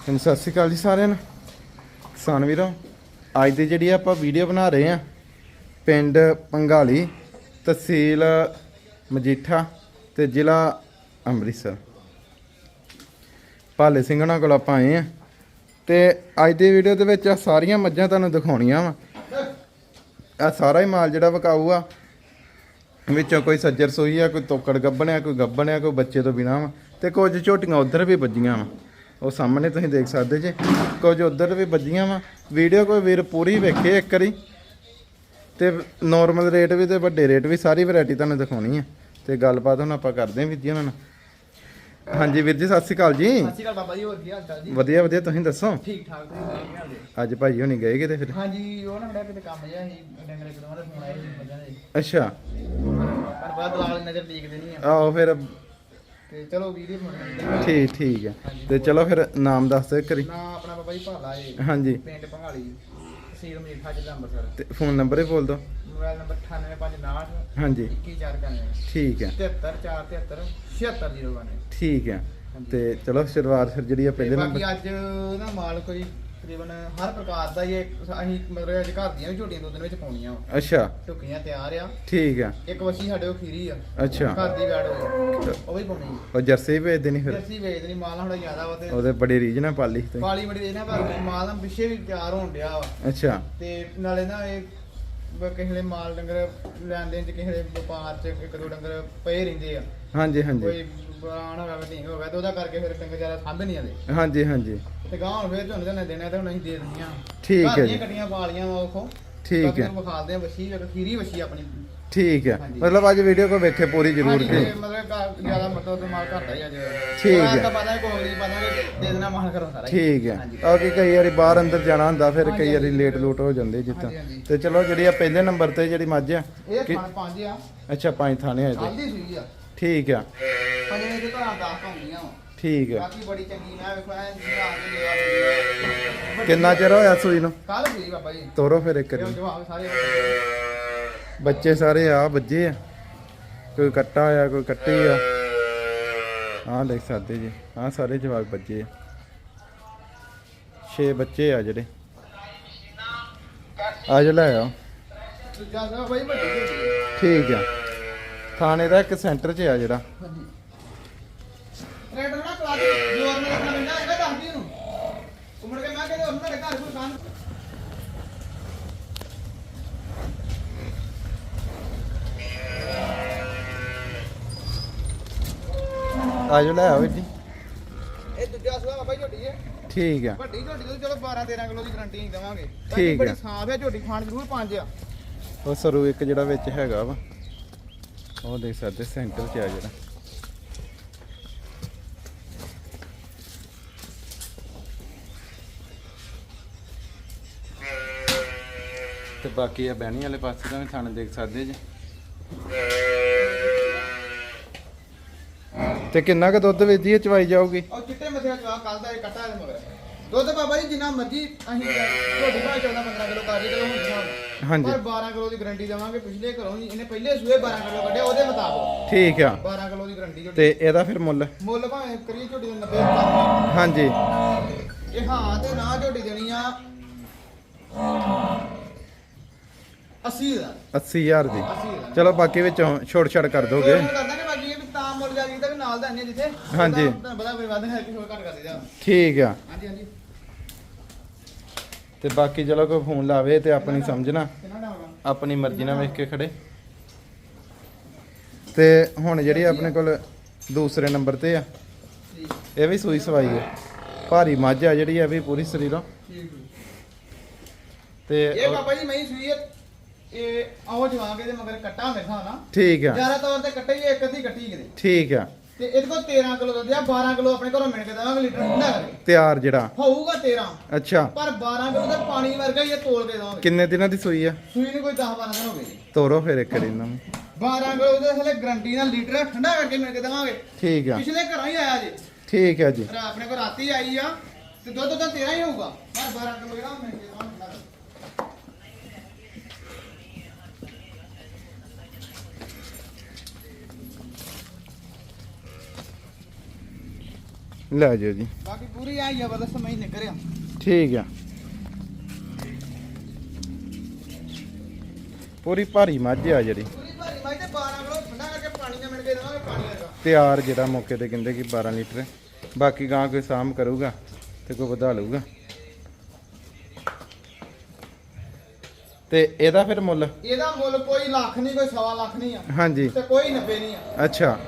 ਹਾਂਜੀ, ਸਤਿ ਸ਼੍ਰੀ ਅਕਾਲ ਜੀ ਸਾਰਿਆਂ ਨੂੰ। ਕਿਸਾਨ ਵੀਰੋ ਅੱਜ ਦੀ ਜਿਹੜੀ ਆਪਾਂ ਵੀਡੀਓ ਬਣਾ ਰਹੇ ਆ ਪਿੰਡ ਪੰਗਾਲੀ ਤਹਿਸੀਲ ਮਜੀਠਾ ਤੇ ਜ਼ਿਲ੍ਹਾ ਅੰਮ੍ਰਿਤਸਰ। ਭਾਲੇ ਸਿੰਘ ਉਹਨਾਂ ਕੋਲ ਆਪਾਂ ਆਏ ਆ ਤੇ ਅੱਜ ਦੀ ਵੀਡੀਓ ਦੇ ਵਿੱਚ ਆ ਸਾਰੀਆਂ ਮੱਝਾਂ ਤੁਹਾਨੂੰ ਦਿਖਾਉਣੀਆਂ ਵਾ। ਆ ਸਾਰਾ ਹੀ ਮਾਲ ਜਿਹੜਾ ਵਿਕਾਊ ਆ ਵਿੱਚੋਂ ਕੋਈ ਸੱਜਰ ਸੋਈ ਆ ਕੋਈ ਤੋਕੜ ਗੱਬਣਿਆ ਕੋਈ ਗੱਬਣਿਆ ਕੋਈ ਬੱਚੇ ਤੋਂ ਬਿਨਾ ਵਾ ਤੇ ਕੁਝ ਝੋਟੀਆਂ ਉਧਰ ਵੀ ਵੱਜੀਆਂ ਵਾ। ਉਹ ਸਾਹਮਣੇ ਤੁਸੀਂ ਦੇਖ ਸਕਦੇ ਜੇ। ਕੁਝ ਉਧਰ ਵੀ ਵੱਜੀਆਂ ਵਾ। ਵੀਡੀਓ ਕੋਈ ਵੀਰ ਪੂਰੀ ਵੇਖੇ ਇੱਕ ਵਾਰੀ। ਤੇ ਨਾਰਮਲ ਰੇਟ ਵੀ ਤੇ ਵੱਡੇ ਰੇਟ ਵੀ ਸਾਰੀ ਵੈਰਾਈਟੀ ਤੁਹਾਨੂੰ ਦਿਖਾਉਣੀ ਆ। ਤੇ ਗੱਲਬਾਤ ਹੁਣ ਆਪਾਂ ਕਰਦੇ ਹਾਂ ਵੀਰ ਜੀ ਉਹਨਾਂ ਨਾਲ। ਹਾਂਜੀ ਵੀਰ ਜੀ ਸਤਿ ਸ਼੍ਰੀ ਅਕਾਲ ਜੀ। ਸਤਿ ਸ਼੍ਰੀ ਅਕਾਲ ਬਾਬਾ ਜੀ ਹੋਰ ਕੀ ਹਾਲ ਚਾਲ ਜੀ? ਵਧੀਆ ਵਧੀਆ। ਤੁਸੀਂ ਦੱਸੋ? ਠੀਕ ਠਾਕ ਤੁਸੀਂ ਕੀ ਹਾਲ ਜੀ? ਅੱਜ ਭਾਈ ਹੋਣੀ ਗਏ ਕਿਤੇ ਫਿਰ? ਹਾਂਜੀ ਉਹ ਨਾ ਮੇਰਾ ਕਿਤੇ ਕੰਮ ਜਿਹਾ ਸੀ ਡੰਗਰ ਦਾ ਫੋਨ ਆਇਆ ਸੀ ਦੇ। ਅੱਛਾ। ਪਰ ਬਾਅਦ ਦਲਾਲ ਨਜ਼ਰ ਦੇਖਦੇ ਨਹੀਂ ਆ। ਆਓ ਫਿਰ ਤੇ ਚਲੋ ਵੀਡੀਓ ਬਣਾਉਂਦੇ ਠੀਕ ਠੀਕ ਹੈ। ਤੇ ਚਲੋ ਫਿਰ ਨਾਮ ਦੱਸ ਦਿਓ ਇੱਕ ਵਾਰੀ। ਨਾ ਆਪਣਾ ਬਾਬਾ ਜੀ ਭਾਲਾ ਏ ਹਾਂਜੀ। ਪਿੰਡ ਭੰਗਾਲੀ ਸੀਰ ਮਜੀਠਾ ਜ਼ਿਲ੍ਹਾ ਅੰਮ੍ਰਿਤਸਰ। ਤੇ ਫੋਨ ਨੰਬਰ ਹੀ ਬੋਲ ਦਿਓ। ਮੋਬਾਈਲ ਨੰਬਰ 98559 ਹਾਂਜੀ। 21491 ਠੀਕ ਹੈ। 73473 76092 ਠੀਕ ਹੈ। ਤੇ ਚਲੋ ਸ਼ੁਰੂਆਤ ਫਿਰ ਜਿਹੜੀ ਆ ਪਹਿਲੇ ਬਾਕੀ ਨੰਬਰ ਅੱਜ ਨਾ ਮਾਲ ਕੋਈ ਤਕਰੀਬਨ ਹਰ ਪ੍ਰਕਾਰ ਦਾ ਹੀ ਇਹ ਅਸੀਂ ਮਤਲਬ ਅੱਜ ਘਰ ਦੀਆਂ ਵੀ ਝੋਟੀਆਂ ਦੋ ਦਿਨ ਵਿੱਚ ਪਾਉਣੀਆਂ ਵਾ। ਅੱਛਾ। ਝੁੱਕੀਆਂ ਤਿਆਰ ਆ। ਠੀਕ ਹੈ ਇੱਕ ਵਸੀ ਸਾਡੇ ਉਹ ਖੀਰੀ ਆ। ਅੱਛਾ। ਘਰ ਦੀ ਵੈੜ ਹੋਈ ਉਹ ਵੀ ਪਾਉਣੀ ਉਹ ਜਰਸੀ ਭੇਜ ਦੇਣੀ ਫਿਰ? ਜਰਸੀ ਵੇਚ ਦੇਣੀ ਮਾਲ ਥੋੜਾ ਜ਼ਿਆਦਾ ਵਾ ਤੇ ਉਹਦੇ ਬੜੀ ਰੀਝ ਨਾਲ ਪਾਲੀ ਤੁਸੀਂ ਕਾਲੀ ਬੜੀ ਦੇਣਾ ਪਰ ਮਾਲ ਨਾ ਪਿੱਛੇ ਵੀ ਤਿਆਰ ਹੋਣ ਡਿਆ ਵਾ। ਅੱਛਾ। ਤੇ ਨਾਲੇ ਨਾ ਇਹ ਬ- ਕਿਸੇ ਵੇਲੇ ਮਾਲ ਡੰਗਰ ਲੈਣ ਦੇਣ ਚ ਕਿਸੇ ਵਪਾਰ ਚ ਇੱਕ ਦੋ ਡੰਗਰ ਪਏ ਰਹਿੰਦੇ ਆ। ਹਾਂਜੀ ਹਾਂਜੀ। ਕੋਈ ਬਰਾਨ ਹੋਗਾ ਕੋਈ ਢੀਂਗ ਹੋਗਾ ਤੇ ਉਹਦਾ ਕਰਕੇ ਫਿਰ ਡੰਗਰ ਜ਼ਿਆਦਾ ਸਾਂਭੇ ਨਹੀਂ ਆਦੇ ਹਾਂਜੀ ਹਾਂਜੀ ਤੇ ਗਾਂ ਹੁਣ ਫਿਰ ਝੋਨੇ ਝੋਨੇ ਦੇਣਾ ਤੇ ਹੁਣ ਅਸੀਂ ਦੇ ਦਿੰਦੀਆਂ ਠੀਕ ਹੈ ਜੀ। ਕੱਟੀਆਂ ਪਾਲੀਆਂ ਵਾ ਉਹ ਠੀਕ ਹੈ ਵਿਖਾਲਦੇ ਆ ਵਸੀ ਵੇਖ ਖੀਰੀ ਵਸੀ ਆਪਣੀ ਠੀਕ ਹੈ। ਮਤਲਬ ਅੱਜ ਵੀਡੀਓ ਕੋ ਵੇਖੇ ਪੂਰੀ ਜ਼ਰੂਰ ਕੇ ਤੇ ਮਤਲਬ ਜ਼ਿਆਦਾ ਮਤਲਬ ਤੇ ਮਾਲ ਘਟਦਾ ਹੀ ਅੱਜ ਠੀਕ ਹੈ। ਦਾ ਪਤਾ ਕੋਈ ਨਹੀਂ ਪਤਾ ਦੇ ਦੇਣਾ ਮਾਲ ਕਰੋ ਸਾਰਾ। ਠੀਕ ਹੈ ਹਾਂਜੀ। ਆ ਕਿ ਕਈ ਵਾਰੀ ਬਾਹਰ ਅੰਦਰ ਜਾਣਾ ਹੁੰਦਾ ਫਿਰ ਕਈ ਵਾਰੀ ਲੇਟ। ਲੂਟ ਹੋ ਜਾਂਦੇ ਜਿੱਦਾਂ। ਤੇ ਚਲੋ ਜਿਹੜੀ ਆ ਪਹਿਲੇ ਨੰਬਰ ਤੇ ਜਿਹੜੀ ਮੱਝ ਆ ਇਹ ਪੰਜ ਆ ਅੱਛਾ ਪੰਜ ਥਾਣੇ ਆ ਆ ਠੀਕ ਆ। ਪੰਜ ਇਹਦੇ ਘਰਾਂ ਦਾ ਹੁੰਦੀਆਂ ਵਾ ਠੀਕ ਆ। ਬਾਕੀ ਬੜੀ ਚੰਗੀ ਮੈਂ ਵੇਖੋ ਐ ਜਿਹੜਾ ਆ ਕੇ ਲਿਆ ਕਿੰਨਾ ਚਿਰ ਹੋਇਆ ਸੂਈ ਨੂੰ? ਕੱਲ ਸੂਈ ਬਾਬਾ ਜੀ। ਤੋਰੋ ਫਿਰ ਇੱਕ ਵਾਰੀ ਜਵਾਬ ਸਾਰੇ। ਬੱਚੇ ਸਾਰੇ ਆ ਬੱਜੇ ਆ। ਕੋਈ ਕੱਟਾ ਆ ਕੋਈ ਕੱਟੀ ਆ। ਆਹ ਦੇਖ ਸਕਦੇ ਜੀ ਆਹ ਸਾਰੇ ਜਵਾਕ ਬੱਜੇ ਆ। 6 ਬੱਚੇ ਆ ਜਿਹੜੇ। ਆ ਜੋ ਲੈ ਆ ਦੂਜਾ ਸਾ ਬਾਈ ਵੱਡੀ ਜਿਹੀ ਆ। ਠੀਕ ਆ। ਥਾਣੇ ਦਾ ਇੱਕ ਸੈਂਟਰ 'ਚ ਆ ਜਿਹੜਾ। ਹਾਂਜੀ। ਰੇਟ ਨਾ ਕਲਾ ਦੇ ਜੋਰ ਨਾਲ ਆਪਣਾ ਮਿੰਦਾ ਹੈਗਾ ਦੱਸਦੀ ਇਹਨੂੰ। ਉਮੜ ਕੇ ਮੈਂ ਕਹਿੰਦਾ ਉਹਨਾਂ ਦੇ ਘਰ ਕੋਈ ਕੰਨ ਆ ਜੋ ਲੈ ਆ ਵੀਰ ਜੀ। ਇਹ ਦੂਜਾ ਸੂਆ ਬਾਬਾ ਝੋਟੀ ਹੈ। ਠੀਕ ਆ। ਵੱਡੀ ਝੋਟੀ ਤੋਂ ਚਲੋ 12 13 ਕਿਲੋ ਦੀ ਗਾਰੰਟੀ ਨਹੀਂ ਦੇਵਾਂਗੇ। ਠੀਕ ਬੜੀ। ਸਾਫ਼ ਹੈ ਝੋਟੀ ਖਾਣ ਜ਼ਰੂਰ ਪੰਜ ਆ। ਉਹ ਸਰੂ ਇੱਕ ਜਿਹੜਾ ਵਿੱਚ ਹੈਗਾ ਵਾ। ਉਹ ਦੇਖ ਸਕਦੇ, ਸੈਂਟਰ 'ਚ ਆ ਜਿਹੜਾ। ਤੇ ਬਾਕੀ ਆ ਬਹਿਣੀ ਵਾਲੇ ਪਾਸੇ ਦਾ ਵੀ ਥਾਣੇ ਦੇਖ ਸਕਦੇ ਜੀ। ਤੇ ਕਿੰਨਾ ਕੁ ਦੁੱਧ ਵੇਚਦੀ ਹੈ ਚਵਾਈ ਜਾਊਗੀ? ਉਹ ਚਿੱਟੇ ਮੱਥੇ ਜਵਾ ਕੱਲ ਦਾ ਇਹ ਕੱਟਾ ਦੇ ਮਗਰ। ਦੁੱਧ ਬਾਬਾ ਜੀ, ਜਿੰਨਾ ਮਰਜ਼ੀ ਅਸੀਂ ਝੋਟੀ ਭਾਵੇਂ 14 15 ਕਿਲੋ ਕਰ ਲਈ ਚਲੋ ਹੁਣ ਹਾਂਜੀ। ਪਰ 12 ਕਿਲੋ ਦੀ ਗਾਰੰਟੀ ਦੇਵਾਂਗੇ ਪਿਛਲੇ ਘਰੋਂ ਹੀ ਇਹਨੇ ਪਹਿਲੇ ਸੂਏ 12 ਕਿਲੋ ਕੱਢਿਆ ਉਹਦੇ ਮੁਤਾਬਕ। ਠੀਕ ਆ। 12 ਕਿਲੋ ਦੀ ਗਾਰੰਟੀ ਝੋਟੀ ਤੇ ਇਹਦਾ ਫਿਰ ਮੁੱਲ? ਮੁੱਲ ਭਾਵੇਂ ਕਰੀਏ ਝੋਟੀ ਦਾ 90 ਰੁਪਏ ਹਾਂਜੀ। ਇਹ ਹਾਂ ਤੇ ਨਾ ਝੋਟੀ ਦੇਣੀ ਆ 80 ਦਾ 80000 ਦੀ। 80 ਦਾ ਚਲੋ ਬਾਕੀ ਵਿੱਚੋਂ ਛੋੜ ਛੜ ਕਰ ਦੋਗੇ। ਉਹ ਕਰਦਾ ਕਿ ਬਾਕੀ ਇਹ ਵੀ ਤਾਂ ਮੁੱਲ ਜਾ ਤਾਂ ਵੀ ਨਾਲ ਦਾ ਨਹੀਂ ਜਿੱਥੇ। ਹਾਂਜੀ। ਤੁਹਾਨੂੰ ਪਤਾ ਵੀ ਵਾਧਾ ਹੈ ਕਿ ਹੋਰ ਘੱਟ ਕਰ ਦੇਦਾ ਠੀਕ ਆ। ਹਾਂਜੀ ਹਾਂਜੀ। ਤੇ ਬਾਕੀ ਚਲੋ ਕੋਈ ਫੋਨ ਲਾਵੇ ਤੇ ਆਪਣੀ ਸਮਝਣਾ ਆਪਣੀ ਮਰਜ਼ੀ ਨਾਲ ਵੇਖ ਕੇ ਖੜੇ। ਤੇ ਹੁਣ ਜਿਹੜੀ ਆਪਣੇ ਕੋਲ ਦੂਸਰੇ ਨੰਬਰ ਤੇ ਆ ਇਹ ਵੀ ਸੂਈ ਸਵਾਈ ਹੈ ਭਾਰੀ ਮੱਝ ਆ ਜਿਹੜੀ ਆ ਵੀ ਪੂਰੀ ਸਰੀਰੋਂ। ਠੀਕ ਤੇ ਇਹ ਬਾਬਾ ਜੀ ਮੈਂ ਸੂਈ ਹੈ ਇਹ ਆਓ ਜਵਾਂ ਕੇ ਦੇ ਮਗਰ ਕੱਟਾ ਨਾਲ ਨਾ। ਠੀਕ ਆ। ਜ਼ਿਆਦਾ ਤੌਰ ਤੇ ਕੱਟੇ ਹੀ ਇੱਕ ਅੱਧੀ ਕੱਟੀ ਕਿਤੇ। ਠੀਕ ਆ। ਤੇ ਇਹਦੇ ਕੋਲ 13 ਕਿਲੋ ਦੁੱਧ ਆ 12 ਕਿਲੋ ਆਪਣੇ ਘਰੋਂ ਮਿਲ ਕੇ ਦੇਵਾਂਗੇ ਲੀਟਰ ਠੰਡਾ ਕਰਕੇ ਤਿਆਰ ਜਿਹੜਾ। ਹੋਊਗਾ 13 ਅੱਛਾ। ਪਰ 12 ਕਿਲੋ ਦਾ ਪਾਣੀ ਵਰਗਾ ਹੀ ਇਹ ਤੋਲ ਕੇ ਦੇਵਾਂਗੇ। ਕਿੰਨੇ ਦਿਨਾਂ ਦੀ ਸੂਈ ਆ? ਸੂਈ ਨੂੰ ਕੋਈ 10 12 ਦਿਨ ਹੋ ਗਏ ਜੀ। ਤੋਰੋ ਫਿਰ ਇੱਕ ਦਿਨ ਨੂੰ। 12 ਕਿਲੋ ਦੇ ਹਲੇ ਗਰੰਟੀ ਨਾਲ ਲੀਟਰ ਠੰਡਾ ਕਰਕੇ ਮਿਲ ਕੇ ਦੇਵਾਂਗੇ। ਠੀਕ ਆ। ਪਿਛਲੇ ਘਰਾਂ ਹੀ ਆਇਆ ਜੀ। ਠੀਕ ਆ ਜੀ। ਆਪਣੇ ਕੋਲ ਰਾਤੀ ਆਈ ਆ ਤੇ ਦੁੱਧ ਤਾਂ 13 ਹੀ ਹੋਊਗਾ। ਪਰ 12 ਕਿਲੋ ਜਿਹੜਾ ਮਿਲ ਕੇ ਦੇਵਾਂਗੇ। ਲੈ ਜਾਓ ਜੀ। ਬਾਕੀ ਪੂਰੀ ਆ ਜ਼ਬਰਦਸਤ ਮੈਂ ਨਿਕਰਿਆ ਠੀਕ ਆ। ਪੂਰੀ ਭਾਰੀ ਮੱਝ ਆ ਜਿਹੜੀ। ਪੂਰੀ ਭਾਰੀ ਬਾਈ ਤੇ 12 ਕਿਲੋ ਠੰਡਾ ਕਰਕੇ ਪਾਣੀ ਨਾਲ ਮਿਣ ਕੇ ਦੇਵਾਂਗੇ ਪਾਣੀ ਲੱਗਾ ਤਿਆਰ ਜਿਹੜਾ ਮੌਕੇ ਤੇ ਕਹਿੰਦੇ ਕਿ 12 ਲੀਟਰ। ਬਾਕੀ ਗਾਂ ਕੋਈ ਸਾਮ ਕਰੂਗਾ ਤੇ ਕੋਈ ਵਧਾ ਲਊਗਾ। ਤੇ ਇਹਦਾ ਫਿਰ ਮੁੱਲ? ਇਹਦਾ ਮੁੱਲ ਕੋਈ ਲੱਖ ਨਹੀਂ ਕੋਈ ਸਵਾ ਲੱਖ ਨਹੀਂ ਆ। ਹਾਂਜੀ। ਤੇ ਕੋਈ 90 ਨਹੀਂ ਆ। ਅੱਛਾ।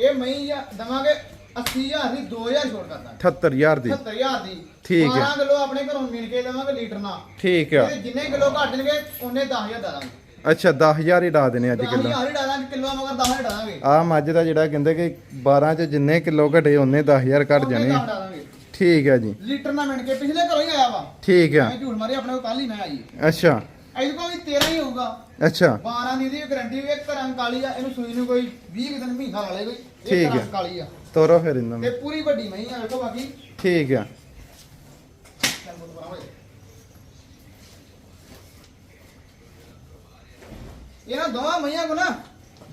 ਇਹ ਮਈ ਆ ਦਵਾਂਗੇ 80000 ਦੀ 2000 ਛੋੜ ਕਰਦਾ। 78000 ਦੀ। 70000 ਦੀ। ਠੀਕ ਹੈ। 12 ਕਿਲੋ ਆਪਣੇ ਘਰੋਂ ਮਿਣ ਕੇ ਦੇਵਾਂਗੇ ਲੀਟਰ ਨਾਲ। ਠੀਕ ਆ। ਇਹਦੇ ਜਿੰਨੇ ਕਿਲੋ ਘੱਟ ਜਾਣਗੇ ਉਹਨੇ 10000 ਦਾਂਗੇ। ਅੱਛਾ 10000 ਹੀ ਡਾ ਦੇਣੇ ਅੱਜ ਕਿਲੋ। 10000 ਹੀ ਡਾਲਾਂਗੇ ਕਿਲੋ ਮਗਰ 10000 ਡਾਲਾਂਗੇ ਆ ਮੱਝ ਦਾ ਜਿਹੜਾ ਕਹਿੰਦੇ ਕਿ 12 ਚ ਜਿੰਨੇ ਕਿਲੋ ਘਟੇ ਉਹਨੇ 10000 ਘਟ ਜਾਣੇ। ਠੀਕ ਹੈ ਜੀ। ਲੀਟਰ ਨਾਲ ਮਿਣ ਕੇ ਪਿਛਲੇ ਘਰੋਂ ਹੀ ਆਇਆ ਵਾ। ਠੀਕ ਆ। ਮੈਂ ਝੂਠ ਮਾਰੇ ਆਪਣੇ ਕੋਲ ਕੱਲ ਹੀ ਮੈਂ ਆਈ। ਅੱਛਾ। ਇਹਦੇ ਕੋਲ ਵੀ 13 ਹੀ ਹੋਊਗਾ। ਅੱਛਾ। 12 ਦੀ ਦੀ ਗਾਰੰਟੀ ਵੀ ਇੱਕ ਰੰਗ ਕਾਲੀ ਆ ਇਹਨੂੰ ਸੂਈ ਨੂੰ ਕੋਈ 20 ਕੁ ਦਿਨ ਮਹੀਨਾ ਲਾ ਲੇ ਕੋਈ। ਠੀਕ ਹੈ। ਕਾਲੀ ਆ। ਤੋਰੋ ਫਿਰ ਇਹਨਾਂ ਤੇ ਨੂੰ ਪੂਰੀ ਵੱਡੀ ਮਹੀਂ ਆ ਵੇਖੋ ਬਾਕੀ। ਠੀਕ ਆ। ਬਣਾ ਓਏ। ਇਹਨਾਂ ਦੋਵਾਂ ਮਈਆਂ ਕੋ ਨਾ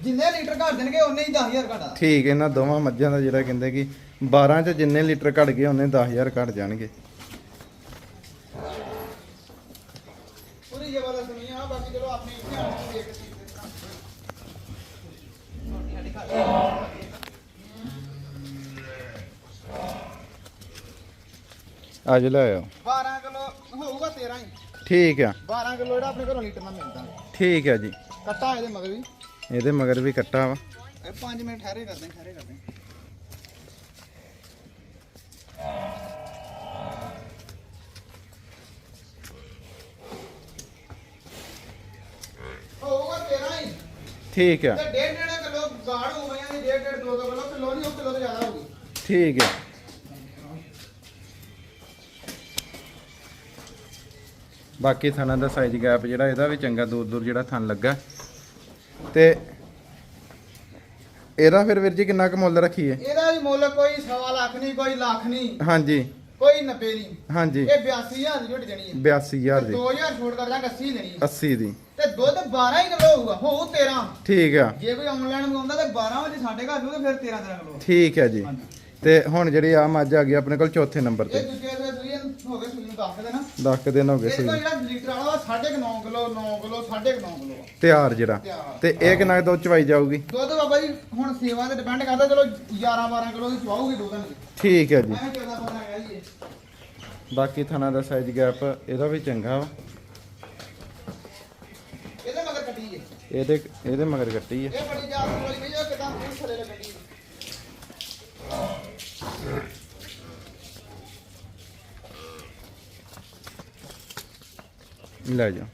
ਜਿੰਨੇ ਲੀਟਰ ਘੱਟ ਦੇਣਗੇ ਉਹਨੇ ਹੀ 10000 ਘਟਾ ਠੀਕ ਇਹਨਾਂ ਦੋਵਾਂ ਮੱਝਾਂ ਦਾ ਜਿਹੜਾ ਕਹਿੰਦੇ ਕਿ 12 ਚ ਜਿੰਨੇ ਲੀਟਰ ਘਟ ਗਏ ਉਹਨੇ 10000 ਘਟ ਜਾਣਗੇ। ਪੂਰੀ ਜ਼ਬਰਦਸਤ ਮਈਆਂ ਆ ਬਾਕੀ ਚਲੋ ਆਪਣੇ ਇੱਥੇ ਆਣ ਕੇ ਦੇਖ ਕੇ ਚੀਜ਼ ਦੇ ਤਰ੍ਹਾਂ ਛੋਟੀ ਸਾਡੀ ਘਰ ਅੱਜ ਲੈ ਆਓ। 12 ਕਿਲੋ ਹੋਊਗਾ 13 ਹੀ। ਠੀਕ ਆ। 12 ਕਿਲੋ ਜਿਹੜਾ ਆਪਣੇ ਘਰੋਂ ਲੀਟਰ ਨਾਲ ਮਿਲਦਾ। ਠੀਕ ਆ ਜੀ। ਕੱਟਾ ਇਹਦੇ ਮਗਰ ਵੀ। ਇਹਦੇ ਮਗਰ ਵੀ ਕੱਟਾ ਵਾ। ਇਹ 5 ਮਿੰਟ ਠਹਿਰੇ ਕਰਦੇ ਹਾਂ, ਠਹਿਰੇ ਕਰਦੇ। ਹਾਂ। ਹੋਊਗਾ 13 ਹੀ। ਠੀਕ ਆ। ਤੇ ਡੇਢ ਡੇਢ ਕਿਲੋ ਗਾੜ ਹੋ ਗਈਆਂ ਨੇ ਡੇਢ ਡੇਢ ਦੋ ਦੋ ਕਿਲੋ ਕਿਲੋ ਨਹੀਂ ਉਹ ਕਿਲੋ ਤੋਂ ਜ਼ਿਆਦਾ ਹੋਊਗੀ ਠੀਕ ਆ। ਬਾਕੀ ਥਾਣਾ ਦਾ ਸਾਈਜ਼ ਗੈਪ ਜਿਹੜਾ ਇਹਦਾ ਵੀ ਚੰਗਾ ਦੂਰ ਦੂਰ ਜਿਹੜਾ ਥਣ ਲੱਗਾ। ਤੇ ਇਹਦਾ ਫਿਰ ਵੀਰ ਜੀ ਕਿੰਨਾ ਕੁ ਮੁੱਲ ਰੱਖੀਏ? ਇਹਦਾ ਵੀ ਮੁੱਲ ਕੋਈ ਸਵਾ ਲੱਖ ਨਹੀਂ ਕੋਈ ਲੱਖ ਨਹੀਂ। ਹਾਂਜੀ। ਕੋਈ 90 ਨਹੀਂ। ਹਾਂਜੀ। ਇਹ 82000 ਦੀ ਝੋਟੀ ਦੇਣੀ ਹੈ। 82000 ਦੀ। 2000 ਛੋੜ ਕਰ ਦਾਂਗੇ 80 ਦੇਣੀ ਹੈ। 80 ਦੀ। ਤੇ ਦੁੱਧ 12 ਹੀ ਕਿਲੋ ਹੋਊਗਾ ਹੋਊ 13 ਠੀਕ ਆ। ਜੇ ਕੋਈ ਆਨਲਾਈਨ ਮੰਗਾਉਂਦਾ ਤੇ 12 ਵਜੇ ਸਾਡੇ ਘਰ ਨੂੰ ਤੇ ਫਿਰ 13 13 ਕਿਲੋ। ਠੀਕ ਹੈ ਜੀ। ਤੇ ਹੁਣ ਜਿਹੜੀ ਆ ਮੱਝ ਆ ਗਈ ਆਪਣੇ ਕੋਲ ਚੌਥੇ ਨੰਬਰ ਇਹ ਤੇ ਦੂਜੇ ਦੇ ਸੂਈ ਹੋ ਗਏ ਸੂਈ ਨੂੰ ਦੱਸ ਦੇ ਨਾ 10 ਦਿਨ ਹੋ ਗਏ ਇਹ ਸੀ ਤੋਂ ਜਿਹੜਾ ਲੀਟਰ ਵਾਲਾ ਵਾ 9.5 ਕਿਲੋ 9 ਕਿਲੋ 9.5 ਕਿਲੋ ਆ। ਤਿਆਰ ਜਿਹੜਾ। ਤਿਆਰ। ਤੇ ਇਹ ਕਿੰਨਾ ਕੁ ਦੁੱਧ ਚਵਾਈ ਜਾਊਗੀ? ਦੁੱਧ ਬਾਬਾ ਜੀ ਹੁਣ ਸੇਵਾ ਤੇ ਡਿਪੈਂਡ ਕਰਦਾ ਚਲੋ 11 12 ਕਿਲੋ ਦੀ ਚਵਾਉਗੀ ਦੀ ਠੀਕ ਹੈ ਜੀ। ਐਵੇਂ 14 15 ਕਹਿ ਲਈਏ ਬਾਕੀ ਥਣਾ ਦਾ ਸਾਈਜ਼ ਗੈਪ ਇਹਦਾ ਵੀ ਚੰਗਾ ਵਾ। ਇਹਦੇ ਮਗਰ ਕੱਟੀ ਜੇ ਇਹਦੇ ਇਹਦੇ ਮਗਰ ਕੱਟੀ ਹੈ। ਇਹ ਬੜੀ ਜਾਤ ਵਾਲੀ ਵੀ ਜੋ ਕਿਦਾਂ ਪੂਰੀ ਥੱਲੇ ਲੱਗਣੀ ਲੈ ਜਾ।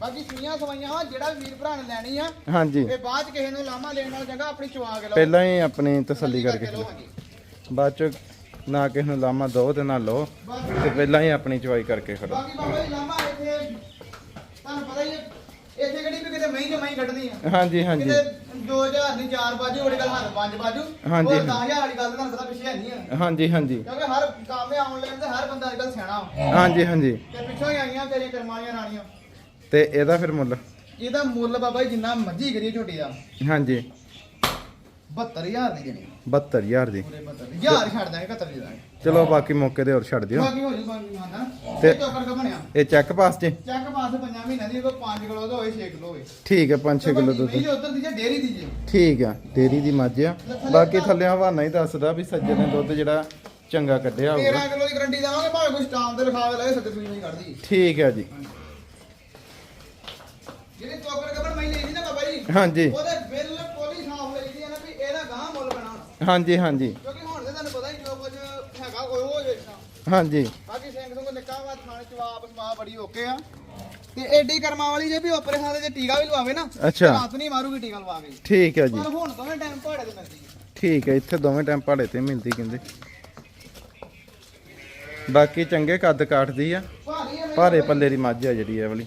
ਬਾਕੀ ਸੂਈਆਂ ਸਵਾਈਆਂ ਵਾ ਜਿਹੜਾ ਵੀ ਵੀਰ ਭਰਾ ਨੇ ਲੈਣੀ ਆ ਹਾਂਜੀ। ਤੇ ਬਾਅਦ ਚ ਕਿਸੇ ਨੂੰ ਲਾਮਾ ਦੇਣ ਨਾਲ ਚੰਗਾ ਆਪਣੀ ਚਵਾ ਕੇ ਲਓ। ਪਹਿਲਾਂ ਹੀ ਆਪਣੀ ਤਸੱਲੀ ਕਰਕੇ ਲਓ। ਬਾਅਦ ਚ ਨਾ ਕਿਸੇ ਨੂੰ ਲਾਮਾ ਦੋ ਤੇ ਨਾ ਲਓ ਤੇ ਪਹਿਲਾਂ ਹੀ ਆਪਣੀ ਚਵਾਈ ਕਰਕੇ ਖੜੋ। ਬਾਕੀ ਬਾਬਾ ਜੀ ਲਾਮਾ ਇੱਥੇ। ਤੁਹਾਨੂੰ ਪਤਾ ਹੀ ਹੈ ਇੱਥੇ ਕਿਹੜੀ ਵੀ ਕਿਤੇ ਮਹੀਂ ਜਮਾਈ ਕੱਢਦੀ ਆ। ਹਾਂਜੀ ਹਾਂਜੀ। ਕਿਤੇ 2000 ਦੀ 4 ਬਾਜੂ ਉਹਦੇ ਗੱਲ ਹੱਥ 5 ਬਾਜੂ। ਹਾਂਜੀ, ਹੋਰ ਹਾਂਜੀ। 10000 ਵਾਲੀ ਗੱਲ ਤਾਂ ਤੁਹਾਨੂੰ ਪਤਾ ਪਿੱਛੇ ਹੈ ਨਹੀਂ ਆ। ਹਾਂਜੀ ਹਾਂਜੀ। ਕਿਉਂਕਿ ਹਰ ਕੰਮ ਹੈ ਆਨਲਾਈਨ ਤੇ ਹਰ ਬੰਦਾ ਅੱਜਕੱਲ ਸਿਆਣਾ ਵਾ। ਹਾਂਜੀ ਹਾਂਜੀ। ਤੇ ਪਿੱਛੋਂ ਹੀ ਆਈਆਂ ਤੇਰੀਆਂ ਕਰਮਾਈਆਂ ਰਾਣੀਆਂ। ਤੇ ਇਹਦਾ ਫਿਰ ਮੁੱਲ? ਇਹਦਾ ਮੁੱਲ ਬਾਬਾ ਜੀ ਜਿੰਨਾ ਮਰਜ਼ੀ ਕਰੀਏ ਝੋਟੀ ਦਾ। ਹਾਂਜੀ। 72000 ਦੀ ਜਣੀ 72000 ਦੀ। ਪੂਰੇ 72 ਹਜ਼ਾਰ ਛੱਡ ਦਾਂਗੇ 71 ਦੀ ਦਾਂਗੇ। ਚਲੋ ਬਾਕੀ ਮੌਕੇ ਤੇ ਹੋਰ ਛੱਡ ਦਿਓ। ਬਾਕੀ ਹੋ ਜੂ ਬਾਕੀ ਮਾਨਾ ਤੇ- ਕਾ ਬਣਿਆ? ਇਹ ਚੈੱਕ ਪਾਸ ਚ ਚੈੱਕ ਪਾਸ 5 ਮਹੀਨਿਆਂ ਦੀ ਕੋਈ 5 ਕਿਲੋ ਦਾ ਹੋਵੇ 6 ਕਿਲੋ ਹੋਵੇ ਠੀਕ ਹੈ 5-6 ਕਿਲੋ ਦੁੱਧ। ਨਹੀਂ ਉਧਰ ਦੀ ਜੇ ਡੇਰੀ ਦੀ ਜੇ। ਠੀਕ ਆ ਡੇਰੀ ਦੀ ਮੱਝ ਆ। ਬਾਕੀ ਥੱਲੇ ਹਵਾਨਾ ਹੀ ਦੱਸਦਾ ਵੀ ਸੱਜੇ ਨੇ ਦੁੱਧ ਜਿਹੜਾ ਚੰਗਾ ਕੱਢਿਆ 13 ਹੋਊਗਾ ਕਿਲੋ ਦੀ ਗਰੰਟੀ ਦੇਵਾਂਗੇ ਭਾਵੇਂ ਕੋਈ ਸਟਾਮ ਤੇ ਲਿਖਾਵੇ ਲਾਏ ਸੱਤੇ ਸੂਈ ਨਹੀਂ ਕੱਢਦੀ। ਠੀਕ ਹੈ ਜੀ। ਜਿਹੜੀ ਟੋਕਰ ਕਬਰ ਮੈਂ ਲਈ ਸੀ ਨਾ ਜੀ ਹਾਂਜੀ। ਉਹਦੇ ਬਿਲਕੁਲ ਹੀ ਸਾਫ਼ ਲਈ ਆ ਨਾ ਵੀ ਇਹਦਾ ਗਾਂ ਮੁੱਲ ਬਣਾ ਹਾਂਜੀ ਹਾਂਜੀ। ਕਿਉਂਕਿ ਹੁਣ ਤੇ ਤੁਹਾਨੂੰ ਪਤਾ ਹੀ ਜੋ ਕੁਝ ਹੈਗਾ ਉਹ ਵੇਚਣਾ ਹਾਂਜੀ। ਨਿੱਕਾ ਵਾ ਥਾਣੇ ਚਵਾਪ ਸਮਾ ਬੜੀ ਓਕੇ ਆ। ਤੇ ਐਡੀ ਕਰਮਾ ਵਾਲੀ ਜੇ ਵੀ ਓਪਰੇ ਥਾਂ ਤੇ ਜੇ ਟੀਕਾ ਵੀ ਲਵਾਵੇ ਨਾ ਅੱਛਾ। ਹੱਥ ਨਹੀਂ ਮਾਰੂਗੀ ਟੀਕਾ ਲਵਾ ਕੇ ਠੀਕ ਹੈ ਜੀ। ਪਰ ਹੁਣ ਦੋਵੇਂ ਟਾਈਮ ਪਹਾੜੇ ਤੇ ਮਿਲਦੀ ਹੈ ਠੀਕ ਹੈ ਇੱਥੇ ਦੋਵੇਂ ਟਾਈਮ ਪਹਾੜੇ ਤੇ ਮਿਲਦੀ ਕਹਿੰਦੇ। ਬਾਕੀ ਚੰਗੇ ਕੱਦ ਕਾਟਦੀ ਆ। ਭਾਰੀ ਪੱਲੇ ਦੀ ਮੱਝ ਆ ਜਿਹੜੀ ਇਹ ਵਾਲੀ।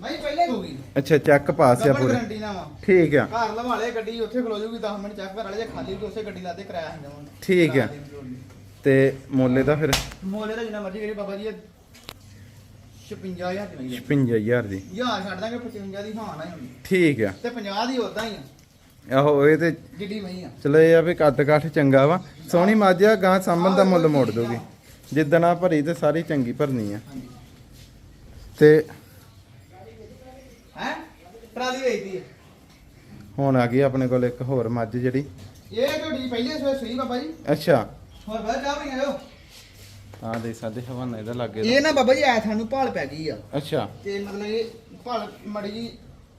ਮੈਂ ਪਹਿਲੇ ਹੋ ਗਈ। ਅੱਛਾ ਚੈੱਕ ਪਾਸ ਆ ਡਬਲ ਪੂਰੇ। ਗਰੰਟੀ ਨਾ ਵਾ ਠੀਕ ਆ। ਘਰ ਲਵਾਲੇ ਗੱਡੀ ਉੱਥੇ ਖਲੋ ਜੂਗੀ 10 ਮਿੰਟ ਚੈੱਕ ਕਰ ਵਾਲੇ ਜੇ ਖਾਲੀ ਤੇ ਉਸੇ ਗੱਡੀ ਲਾਦੇ ਕਰਾਇਆ ਹੁੰਦਾ ਵਾ ਠੀਕ ਆ। ਤੇ ਮੋਲੇ ਦਾ ਫਿਰ? ਮੋਲੇ ਦਾ ਜਿੰਨਾ ਮਰਜ਼ੀ ਕਰੀ ਬਾਬਾ ਜੀ ਇਹ 56000 ਦੀ ਮਈ 55000 ਦੀ। ਯਾਰ ਛੱਡ ਦਾਂਗੇ 55 ਦੀ ਹਾਂ ਨਾ ਹੀ ਠੀਕ ਆ। ਤੇ 50 ਦੀ ਉਦਾਂ ਹੀ ਆ। ਆਹੋ ਇਹ ਤੇ ਜਿੱਡੀ ਮਈ ਆ। ਚਲੋ ਇਹ ਆ ਵੀ ਕੱਦ ਕਾਠ ਚੰਗਾ ਵਾ। ਸੋਹਣੀ ਮੱਝ ਆ ਗਾਂ ਸਾਂਭਣ ਦਾ ਮੁੱਲ ਮੋੜ ਦੋਗੀ। ਜਿੱਦਣ ਆ ਭਰੀ ਤੇ ਸਾਰੀ ਚੰਗੀ ਭਰਨੀ ਆ। ਹਾਂਜੀ। ਤੇ ਹੈ? ਟਰਾਲੀ ਵੇਚਦੀ ਹੈ ਹੁਣ ਆ ਗਈ ਆਪਣੇ ਕੋਲ ਇੱਕ ਹੋਰ ਮੱਝ ਜਿਹੜੀ। ਇਹ ਝੋਟੀ ਪਹਿਲੇ ਸਵੇ ਸਹੀ ਬਾਬਾ ਜੀ। ਅੱਛਾ। ਹੋਰ ਬਾਅਦ ਜਾ ਵੀ ਆਇਓ। ਆ ਦੇ ਸਾਡੇ ਹਵਾਨਾ ਇਹਦਾ ਲੱਗੇ ਇਹ ਨਾ ਬਾਬਾ ਜੀ ਐ ਸਾਨੂੰ ਭਾਲ ਪੈ ਗਈ ਆ। ਅੱਛਾ। ਤੇ ਮਤਲਬ ਇਹ ਭਾਲ ਮੜੀ ਜੀ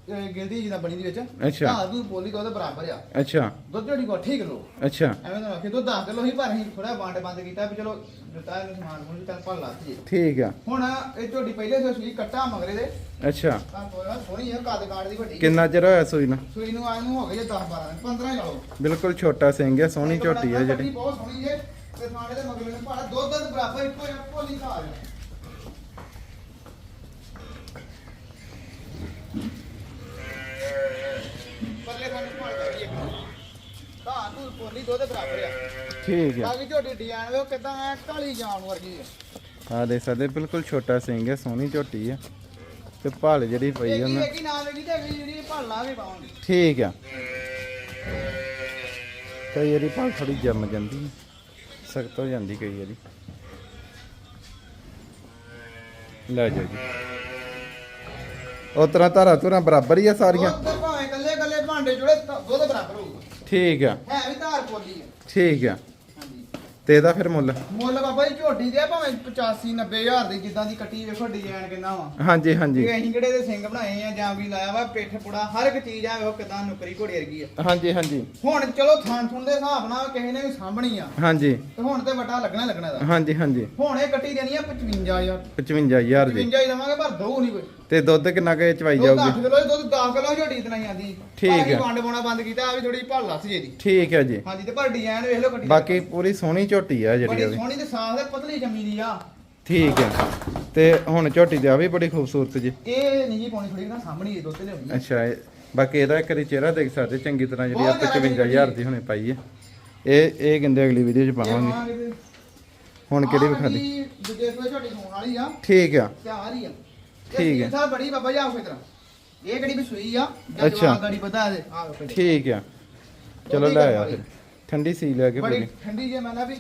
ਗਿਲਦੀ ਜਿਹਦਾ ਬਣੀ ਦੀ ਵਿੱਚ। ਅੱਛਾ। ਘਾਹ ਵੀ ਬੋਲੀ ਉਹਦੇ ਬਰਾਬਰ ਆ। ਅੱਛਾ। ਦੁੱਧ ਝੋਟੀ ਕੋ 8 ਕਿਲੋ ਅੱਛਾ। ਐਵੇਂ ਤਾਂ ਆਖੇ ਦੁੱਧ 10 ਕਿਲੋ ਹੀ ਪਰ ਅਸੀਂ ਥੋੜਾ ਵੰਡ ਬੰਦ ਕੀਤਾ ਵੀ ਚਲੋ ਦਿੱਤਾ ਇਹਨੂੰ ਸਮਾਨ ਮੂਲ ਚੱਲ ਭਾਲ ਲੱਤ ਜੀ ਠੀਕ ਆ। ਹੁਣ ਇਹ ਝੋਟੀ ਪਹਿਲੇ ਸਵੇ ਸੂਈ ਕੱਟਾ ਮਗਰੇ ਦੇ। ਅੱਛਾ। ਤਾਂ ਥੋੜਾ ਸੋਹਣੀ ਆ ਕੱਦ ਕਾੜ ਦੀ ਵੱਡੀ। ਕਿੰਨਾ ਚਿਰ ਹੋਇਆ ਸੂਈ ਨੂੰ? ਸੂਈ ਨੂੰ ਆਏ ਨੂੰ ਹੋ ਗਏ ਜੇ 10 12 15 ਚਲੋ। ਬਿਲਕੁਲ ਛੋਟਾ ਸਿੰਘ ਆ ਸੋਹਣੀ ਝੋਟੀ ਆ ਜਿਹੜੀ। ਬਹੁਤ ਸੋਹਣੀ ਜੇ। ਤੇ ਥਾਣੇ ਦੇ ਮਗਲੇ ਨੂੰ ਭਾੜਾ ਦੁੱਧ ਦੇ ਬਰਾਬਰ ਇੱਕੋ ਜਿਹਾ ਭੋਲੀ ਖਾ ਰਿਹਾ ਪਰਲੇ ਖਾਣੇ ਭਾਲ ਕਰ ਗਈ ਇੱਕ ਤਾਂ ਭੋਲੀ ਦੁੱਧ ਬਰਾਬਰ ਆ। ਠੀਕ ਆ। ਬਾਕੀ ਝੋਟੀ ਡਿਜ਼ਾਈਨ ਵੇ ਕਿਦਾਂ ਐ ਕਾਲੀ ਜਾਨ ਵਰਗੀ ਆ। ਆ ਦੇ ਸਕਦੇ ਬਿਲਕੁਲ ਛੋਟਾ ਸਿੰਘ ਆ ਸੋਹਣੀ ਝੋਟੀ ਆ। ਤੇ ਭਾਲ ਜਿਹੜੀ ਪਈ ਇਹ ਉਹਨਾਂ ਕੀ ਨਾਮ ਲੱਗੀ ਤੇ ਅਗਲੀ ਜਿਹੜੀ ਭਾਲਾ ਵੀ ਪਾਵਾਂਗੇ ਠੀਕ ਆ। ਕਈ ਵਾਰੀ ਭਾਲ ਥੋੜੀ ਜੰਮ ਜਾਂਦੀ ਸਖਤ ਹੋ ਜਾਂਦੀ ਕਈ ਵਾਰੀ। ਲੈ ਜਾਓ ਜੀ। ਉਹ ਤਰ੍ਹਾਂ ਧਾਰਾ ਧੁਰਾਂ ਬਰਾਬਰ ਹੀ ਆ ਸਾਰੀਆਂ। ਦੁੱਧ ਭਾਵੇਂ ਕੱਲੇ ਕੱਲੇ ਭਾਂਡੇ ਜੁੜੇ ਦੁੱਧ ਬਰਾਬਰ ਹੋਊਗਾ। ਠੀਕ ਆ। ਹੈ ਵੀ ਧਾਰ ਪੋਲੀ ਆ। ਠੀਕ ਆ। ਹਾਂਜੀ। ਤੇ ਇਹਦਾ ਫਿਰ ਮੁੱਲ? ਮੁੱਲ ਬਾਬਾ ਜੀ ਝੋਟੀ ਦੇ ਭਾਵੇਂ 85 90 ਹਜ਼ਾਰ ਦੀ ਜਿੱਦਾਂ ਦੀ ਕੱਟੀ ਵੇਖੋ ਡਿਜ਼ਾਈਨ ਕਿੰਨਾ ਵਾ। ਹਾਂਜੀ ਹਾਂਜੀ। ਇਹ ਅਸੀਂ ਕਿਹੜੇ ਦੇ ਸਿੰਘ ਬਣਾਏ ਆ ਜਾਂ ਵੀ ਲਾਇਆ ਵਾ ਪਿੱਠ ਪੁੜਾ ਹਰ ਇੱਕ ਚੀਜ਼ ਆ ਵੇਖੋ ਕਿਦਾਂ ਨੁਕਰੀ ਘੋੜੀ ਵਰਗੀ ਆ। ਹਾਂਜੀ ਹਾਂਜੀ। ਹੁਣ ਚਲੋ ਥਾਂ ਥੁਣ ਦੇ ਹਿਸਾਬ ਨਾਲ ਕਿਸੇ ਨੇ ਵੀ ਸਾਂਭਣੀ ਆ। ਹਾਂਜੀ। ਤੇ ਹੁਣ ਤੇ ਵੱਡਾ ਲੱਗਣਾ ਹੀ ਲੱਗਣਾ ਦਾ ਹਾਂਜੀ ਹਾਂਜੀ। ਹੁਣ ਇਹ ਕੱਟੀ ਦੇਣੀ ਆ 55000 55000 ਦੀ। 55 ਹੀ ਦਵਾਂਗੇ ਪਰ ਦੋ ਨਹੀਂ ਕੋਈ। ਤੇ ਦੁੱਧ ਕਿੰਨਾ ਕੁ ਚਵਾਈ ਦੁੱਧ 8 ਜਾਊਗੀ? ਕਿਲੋ ਦੁੱਧ 10 ਕਿਲੋ ਝੋਟੀ ਇਤਨਾ ਹੀ ਆਂਦੀ ਠੀਕ ਹੈ। ਵੰਡ ਪਾਉਣਾ ਬੰਦ ਕੀਤਾ ਆ ਵੀ ਥੋੜੀ ਭਾਲ ਲੱਸ ਜੇ ਦੀ ਠੀਕ ਹੈ ਜੀ। ਹਾਂਜੀ ਤੇ ਪਰ ਡਿਜ਼ਾਈਨ ਵੇਖ ਲਓ ਕੱਟੀ। ਬਾਕੀ ਪੂਰੀ ਸੋਹਣੀ ਝੋਟੀ ਆ ਜਿਹੜੀ ਬੜੀ ਸੋਹਣੀ ਤੇ ਸਾਫ਼ ਤੇ ਪਤਲੀ ਜੰਮੀ ਦੀ ਆ। ਠੀਕ ਹੈ। ਤੇ ਹੁਣ ਝੋਟੀ ਤੇ ਆ ਵੀ ਬੜੀ ਖੂਬਸੂਰਤ ਜੀ। ਇਹ ਨਹੀਂ ਜੀ ਪਾਉਣੀ ਥੋੜੀ ਨਾ ਸਾਹਮਣੀ ਇਹ ਦੁੱਧ ਤੇ ਲਿਆਉਣੀ। ਅੱਛਾ ਬਾਕੀ ਇਹਦਾ ਇੱਕ ਚਿਹਰਾ ਦੇਖ ਸਕਦੇ ਚੰਗੀ ਤਰ੍ਹਾਂ ਜਿਹੜੀ ਆ ਬਹੁਤ ਜ਼ਿਆਦਾ 55000 ਦੀ ਹੁਣੇ ਪਾਈ ਹੈ। ਇਹ ਇਹ ਕਹਿੰਦੇ ਅਗਲੀ ਵੀਡੀਓ 'ਚ ਪਾਵਾਂਗੇ। ਹੁਣ ਕਿਹੜੀ ਵਿਖਾ ਦੇ ਦੂਜੇ ਸੂਏ ਝੋਟੀ ਸੌਣ ਵਾਲੀ ਆ ਠੀਕ ਆ। ਤਿਆਰ ਹੀ ਆ। ਠੀਕ ਹੈ। ਬੜੀ ਬਾਬਾ ਜੀ ਆਓ ਕਿਤਰਾ ਇਹ ਕਿਹੜੀ ਵੀ ਸੂਈ ਆ? ਅੱਛਾ। ਗਾੜੀ ਵਧਾ ਦੇ ਆ ਵੇਖੋ ਜੀ। ਠੀਕ ਆ। ਚਲੋ ਲੈ ਆ ਫਿਰ। ਠੰਡੀ ਸੀ ਲੈ ਕੇ ਬੜੀ ਪੂਰੀ ਠੰਡੀ ਜੇ ਮੈਂ ਨਾ ਵੀ।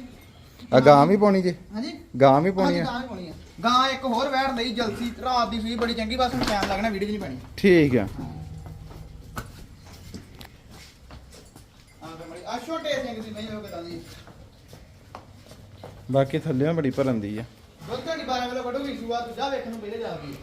ਆ ਗਾਂ ਵੀ ਪਾਉਣੀ ਜੀ? ਹਾਂਜੀ? ਗਾਂ ਵੀ ਪਾਉਣੀ ਹਾਂਜੀ, ਆ? ਗਾਂ ਹੀ ਪਾਉਣੀ ਆ। ਗਾਂ ਇੱਕ ਹੋਰ ਵੈੜ ਲਈ ਜਲਸੀ। ਰਾਤ ਦੀ ਸੂਈ ਬੜੀ ਚੰਗੀ ਬਸ ਹੁਣ ਟਾਈਮ ਲੱਗਣਾ ਵੀਡੀਓ 'ਚ ਨਹੀਂ ਪੈਣੀ। ਠੀਕ ਆ। ਆ ਤੇ ਬੜੀ ਆ ਛੋਟੇ ਸਿੰਘ ਦੀ ਨਹੀਂ ਹੋ ਕਿਦਾਂ ਦੀ। ਬਾਕੀ ਥੱਲੇ ਬੜੀ ਭਰਨ ਦੀ ਆ। ਦੁੱਧ ਢਾਡੀ 12 ਕਿਲੋ ਕੱਢੂਗੀ ਸੂਆ ਤੂੰ ਜਾ ਵੇਖਣ ਨੂੰ ਪਹਿਲੇ ਜਾ ਕੇ